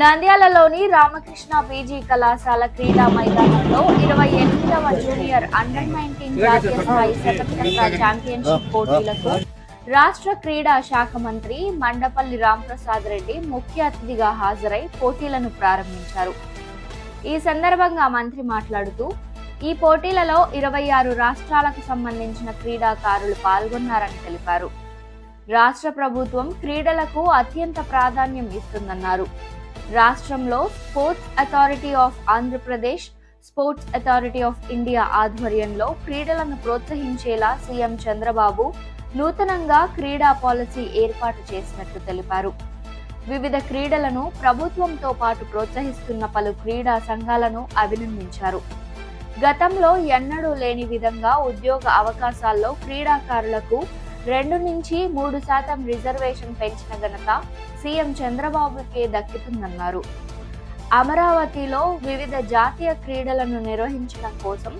నంద్యాలలోని Ramakrishna PG కళాశాల క్రీడా మైదానంలో ఇరవై ఎనిమిదవ జూనియర్ అండర్ నైన్టీన్ జాతీయ స్థాయి శతకంత్ర ఛాంపియన్షిప్ పోటీలకు రాష్ట్ర క్రీడా శాఖ మంత్రి మండపల్లి రాంప్రసాద్ రెడ్డి ముఖ్య అతిథిగా హాజరై పోటీలను ప్రారంభించారు. ఈ సందర్భంగా మంత్రి మాట్లాడుతూ ఈ పోటీలలో ఇరవై ఆరు రాష్ట్రాలకు సంబంధించిన క్రీడాకారులు పాల్గొన్నారని తెలిపారు. రాష్ట్ర ప్రభుత్వం క్రీడలకు అత్యంత ప్రాధాన్యం ఇస్తుందన్నారు. రాష్ట్రంలో sports authority of Andhra Pradesh sports authority of India ఆధ్వర్యంలో క్రీడలను ప్రోత్సహించేలా సీఎం చంద్రబాబు నూతనంగా క్రీడా పాలసీ ఏర్పాటు చేసినట్లు తెలిపారు. వివిధ క్రీడలను ప్రభుత్వంతో పాటు ప్రోత్సహిస్తున్న పలు క్రీడా సంఘాలను అభినందించారు. గతంలో ఎన్నడూ లేని విధంగా ఉద్యోగ అవకాశాల్లో క్రీడాకారులకు రెండు నుంచి మూడు శాతం రిజర్వేషన్ పెంచిన ఘనత సీఎం చంద్రబాబుకే దక్కుతుందన్నారు. అమరావతిలో వివిధ జాతీయ క్రీడలను నిర్వహించడం కోసం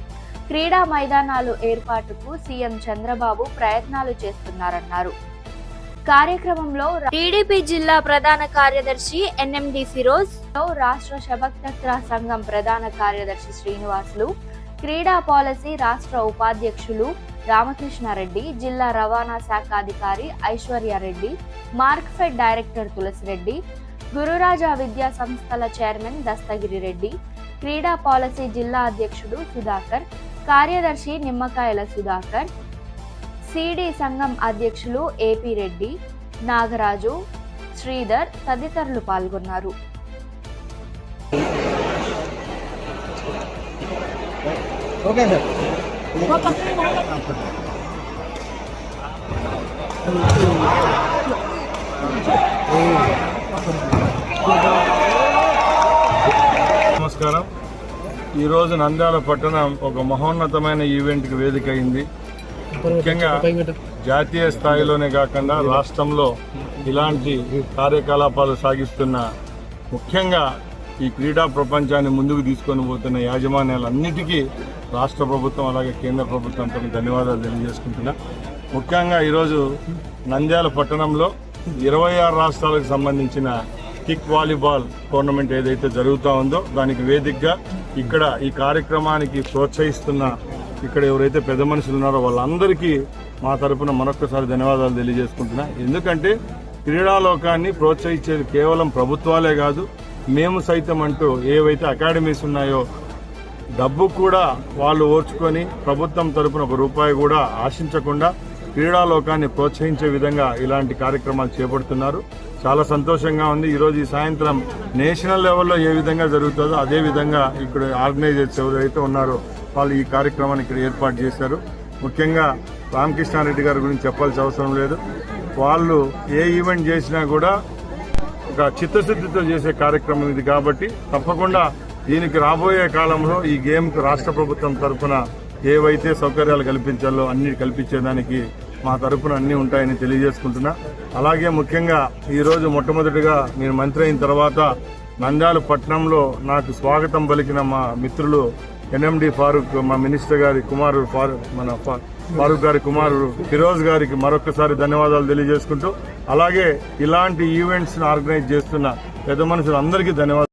క్రీడా మైదానాలు ఏర్పాటుకు సీఎం చంద్రబాబు ప్రయత్నాలు చేస్తున్నారన్నారు. కార్యక్రమంలో టీడీపీ జిల్లా ప్రధాన కార్యదర్శి ఎన్ఎండి ఫిరోజ్ రాష్ట్ర శబక్తత్ర సంఘం ప్రధాన కార్యదర్శి శ్రీనివాసులు క్రీడా పాలసీ రాష్ట్ర ఉపాధ్యక్షులు రామకృష్ణారెడ్డి జిల్లా రవాణా శాఖ అధికారి ఐశ్వర్యారెడ్డి మార్క్ఫెడ్ డైరెక్టర్ తులసిరెడ్డి గురురాజా విద్యా సంస్థల చైర్మన్ దస్తగిరి రెడ్డి క్రీడా పాలసీ జిల్లా అధ్యక్షుడు సుధాకర్ కార్యదర్శి నిమ్మకాయల సుధాకర్ సిడి సంఘం అధ్యక్షులు ఏపీ రెడ్డి నాగరాజు శ్రీధర్ తదితరులు పాల్గొన్నారు. Okay sir. నమస్కారం. ఈరోజు నంద్యాల పట్టణం ఒక మహోన్నతమైన ఈవెంట్కి వేదిక అయింది ముఖ్యంగా జాతీయ స్థాయిలోనే కాకుండా రాష్ట్రంలో ఇలాంటి కార్యకలాపాలు సాగిస్తున్న ముఖ్యంగా ఈ క్రీడా ప్రపంచాన్ని ముందుకు తీసుకొని పోతున్న యాజమాన్యాలన్నిటికీ రాష్ట్ర ప్రభుత్వం అలాగే కేంద్ర ప్రభుత్వంతో ధన్యవాదాలు తెలియజేసుకుంటున్నా. ముఖ్యంగా ఈరోజు నంద్యాల పట్టణంలో ఇరవై ఆరు రాష్ట్రాలకు సంబంధించిన కిక్ వాలీబాల్ టోర్నమెంట్ ఏదైతే జరుగుతూ ఉందో దానికి వేదికగా ఇక్కడ ఈ కార్యక్రమానికి ప్రోత్సహిస్తున్న ఇక్కడ ఎవరైతే పెద్ద మనుషులు ఉన్నారో వాళ్ళందరికీ మా తరపున మరొకసారి ధన్యవాదాలు తెలియజేసుకుంటున్నా. ఎందుకంటే క్రీడాలోకాన్ని ప్రోత్సహించేది కేవలం ప్రభుత్వాలే కాదు మేము సైతం అంటూ ఏవైతే అకాడమీస్ ఉన్నాయో డబ్బు కూడా వాళ్ళు ఓర్చుకొని ప్రభుత్వం తరపున ఒక రూపాయి కూడా ఆశించకుండా క్రీడాలోకాన్ని ప్రోత్సహించే విధంగా ఇలాంటి కార్యక్రమాలు చేపడుతున్నారు. చాలా సంతోషంగా ఉంది. ఈరోజు ఈ సాయంత్రం నేషనల్ లెవెల్లో ఏ విధంగా జరుగుతుందో అదే విధంగా ఇక్కడ ఆర్గనైజర్స్ ఎవరైతే ఉన్నారో వాళ్ళు ఈ కార్యక్రమాన్ని ఇక్కడ ఏర్పాటు చేశారు. ముఖ్యంగా రామకృష్ణారెడ్డి గారి గురించి చెప్పాల్సిన అవసరం లేదు. వాళ్ళు ఏ ఈవెంట్ చేసినా కూడా ఒక చిత్తశుద్ధితో చేసే కార్యక్రమం ఇది కాబట్టి తప్పకుండా దీనికి రాబోయే కాలంలో ఈ గేమ్కు రాష్ట్ర ప్రభుత్వం తరఫున ఏవైతే సౌకర్యాలు కల్పించాలో అన్ని కల్పించేదానికి మా తరపున అన్ని ఉంటాయని తెలియజేసుకుంటున్నా. అలాగే ముఖ్యంగా ఈరోజు మొట్టమొదటిగా నేను మంత్రి అయిన తర్వాత నంద్యాల పట్టణంలో నాకు స్వాగతం పలికిన మా మిత్రులు ఎన్ఎండి ఫారూక్ మా మినిస్టర్ గారి కుమారుడు ఫారూక్ మన ఫారూక్ గారి కుమారుడు ఫిరోజ్ గారికి మరొకసారి ధన్యవాదాలు తెలియజేసుకుంటూ అలాగే ఇలాంటి ఈవెంట్స్ ఆర్గనైజ్ చేస్తున్న పెద్ద మనుషులందరికీ ధన్యవాదాలు.